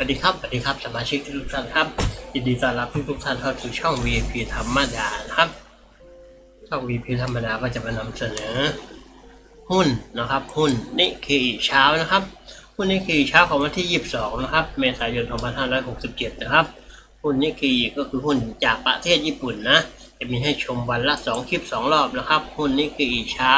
สวัสดีครับ สวัสดีครับ สมาชิกทุกท่านครับ ยินดีต้อนรับทุกๆท่านเข้าสู่ช่อง VIP ธรรมดานะครับ ช่อง VIP ธรรมดาก็จะมานำเสนอ หุ้นนะครับ หุ้นนิเคอิเช้านะครับ หุ้นนิเคอิเช้าของวันที่ 22 นะครับ เมษายน 2567 นะครับ หุ้นนิเคอิก็คือหุ้นจากประเทศญี่ปุ่นนะ จะมีให้ชมวันละ 2 คลิป 2 รอบนะครับ หุ้นนิเคอิเช้า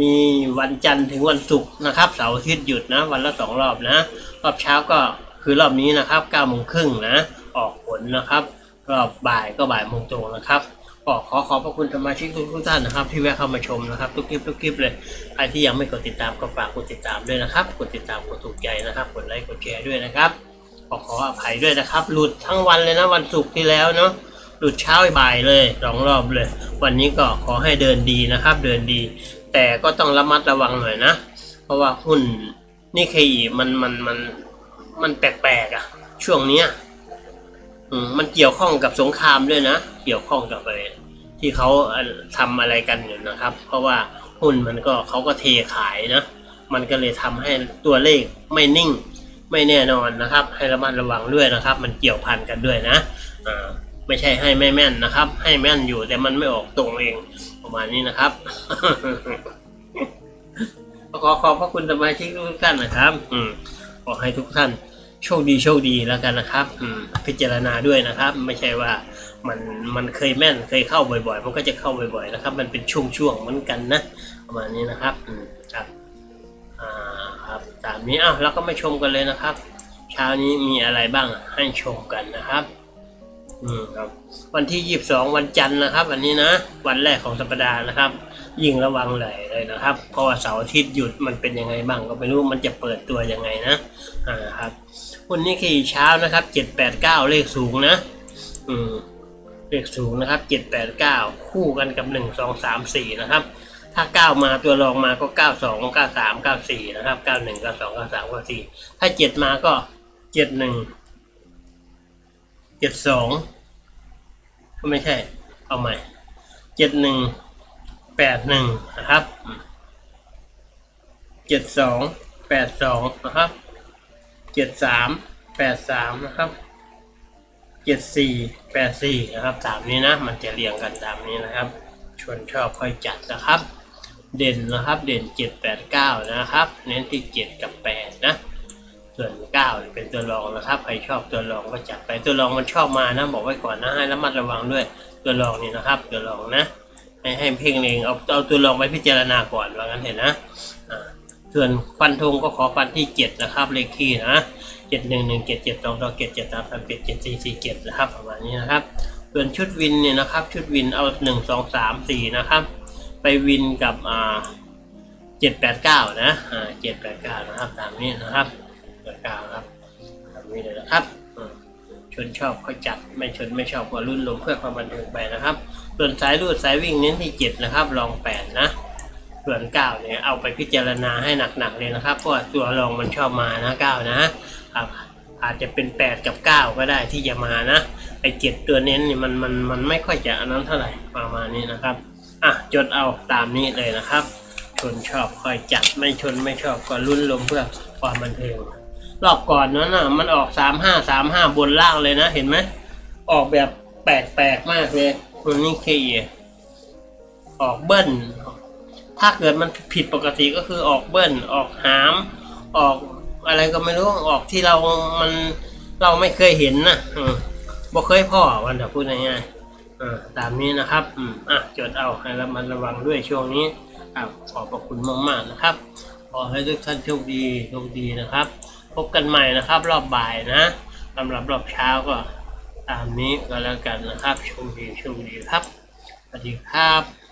มีวันจันทร์ถึงวันศุกร์นะครับ เสาร์อาทิตย์หยุดนะ วันละ 2 รอบนะ รอบเช้าก็ คือรอบนี้นะครับ9โมงครึ่งนะ ออกผลนะครับรอบบ่ายก็บ่ายโมงตรงนะครับก็ขอขอบพระคุณสมาชิกทุกท่านนะครับ ที่แวะเข้ามาชมนะครับ ทุกคลิปทุกคลิปเลยใครที่ยังไม่กดติดตามก็ฝากกดติดตามด้วยนะครับกดติดตามกดถูกใจนะครับกดไลค์กดแชร์ด้วยนะครับขอขออภัยด้วยนะครับ หลุดทั้งวันเลยนะวันศุกร์ที่แล้วเนาะหลุดเช้าบ่ายเลยสองรอบเลย วันนี้ก็ขอให้เดินดีนะครับ เดินดี แต่ก็ต้องระมัดระวังหน่อยนะ เพราะว่าหุ้นนี่เคอีมันมันมัน มันแปลกๆอะช่วงเนี้ยอืมมันเกี่ยวข้องกับสงครามด้วยนะ เกี่ยวข้องกับอะไรที่เขาเอ่อทำอะไรกันอยู่นะครับ เพราะว่าหุ้นมันก็เขาก็เทขายนะ มันก็เลยทำให้ตัวเลขไม่นิ่ง ไม่แน่นอนนะครับ ให้ระมัดระวังด้วยนะครับ มันเกี่ยวพันกันด้วยนะอ่าไม่ใช่ให้ไม่แม่นนะครับ ให้แม่นอยู่แต่มันไม่ออกตรงเองประมาณนี้นะครับขอขอบพระคุณสมาชิกทุกท่านนะครับ อืม ขอให้ทุกท่านโชคดีโชคดีแล้วกันนะครับพิจารณาด้วยนะครับ ไม่ใช่ว่ามันมันเคยแม่นเคยเข้าบ่อยๆ มันก็จะเข้าบ่อยๆนะครับ มันเป็นช่วงๆเหมือนกันนะประมาณนี้นะครับครับอ่าครับตามนี้อ้าวเราก็มาชมกันเลยนะครับ เช้านี้มีอะไรบ้างให้ชมกันนะครับอืมครับ วันที่ยี่สิบสองวันจันทร์นะครับ วันนี้นะ วันแรกของสัปดาห์นะครับ ยิ่งระวังเลยเลยนะครับ เพราะว่าเสาร์อาทิตย์หยุดมันเป็นยังไงบ้างก็ไม่รู้มันจะเปิดตัวยังไงนะอ่าครับวันนี้ขี่เช้านะครับเจ็ดแปดเก้าเลขสูงนะอืมเลขสูงนะครับเจ็ดแปดเก้าคู่กันกับหนึ่งสองสามสี่นะครับ ถ้าเก้ามาตัวรองมาก็เก้าสองเก้าสามเก้าสี่นะครับเก้าหนึ่งเก้าสองเก้าสามเก้าสี่ถ้าเจ็ดมาก็เจ็ดหนึ่งเจ็ดสองก็ไม่ใช่ เอาใหม่เจ็ดหนึ่ง แปดหนึ่งนะครับเจ็ดสองแปดสองนะครับเจ็ดสามแปดสามนะครับเจ็ดสี่แปดสี่นะครับตามนี้นะ มันจะเรียงกันตามนี้นะครับ ชวนชอบค่อยจัดนะครับ เด่นนะครับ เด่นเจ็ดแปดเก้านะครับ เน้นที่เจ็ดกับแปดนะ ส่วนเก้าเป็นตัวรองนะครับ ใครชอบตัวรองก็จัดไปตัวรองมันชอบมานะ บอกไว้ก่อนนะให้ระมัดระวังด้วยตัวรองนี่นะครับ ตัวรองนะ ให้ให้เพ่งเลงเอาเอาตัวรองไปพิจารณาก่อนว่างั้นเห็นนะส่วนฟันธงก็ขอฟันที่เจ็ดนะครับเลขคี่นะเจ็ดหนึ่งหนึ่งเจ็ดเจ็ดสองสองเจ็ดเจ็ดสามสามเจ็ดเจ็ดสี่สี่เจ็ดนะครับประมาณนี้นะครับ ส่วนชุดวินเนี่ยนะครับ ชุดวินเอาหนึ่งสองสามสี่นะครับ ไปวินกับอ่าเจ็ดแปดเก้านะอ่าเจ็ดแปดเก้านะครับตามนี้นะครับแปดเก้าครับตามนี้เลยนะครับ ชนชอบเขาจัดไม่ชนไม่ชอบก็รุ่นลงเพื่อความบันเทิงไปนะครับส่วนสายรูดสายวิ่งเน้นที่เจ็ดนะครับลองแปดนะส่วนเก้าเนี่ยเอาไปพิจารณาให้หนักๆเลยนะครับเพราะตัวรองมันชอบมานะเก้านะครับอาจจะเป็นแปดกับเก้าก็ได้ที่จะมานะไอเจ็ดตัวเน้นนี่มันมันมันไม่ค่อยจะอันนั้นเท่าไหร่ประมาณนี้นะครับอะจดเอาตามนี้เลยนะครับ ชนชอบคอยจัดไม่ชนไม่ชอบก็ลุ้นลมเพื่อความบันเทิง รอบก่อนนั้นน่ะ มันออกสามห้าสามห้าบนล่างเลยนะ เห็นไหม ออกแบบแปลกๆมากเลยมันนี่เคออกเบิ้ลถ้าเกิดมันผิดปกติก็คือออกเบิ้ลออกหาม ออกอะไรก็ไม่รู้ออกที่เรา มันเราไม่เคยเห็นนะอืมบ่เคยพ่อวันจะพูดง่ายๆตามนี้นะครับอะจดเอาให้ระมัดระวังด้วยช่วงนี้อขอบพระคุณมากๆนะครับ ขอให้ทุกท่านโชคดีโชคดีนะครับ พบกันใหม่นะครับ รอบบ่ายนะสำหรับรอบเช้าก็ตามนี้ก็แล้วกันนะครับชมดีชมดีครับสวัสดีครับ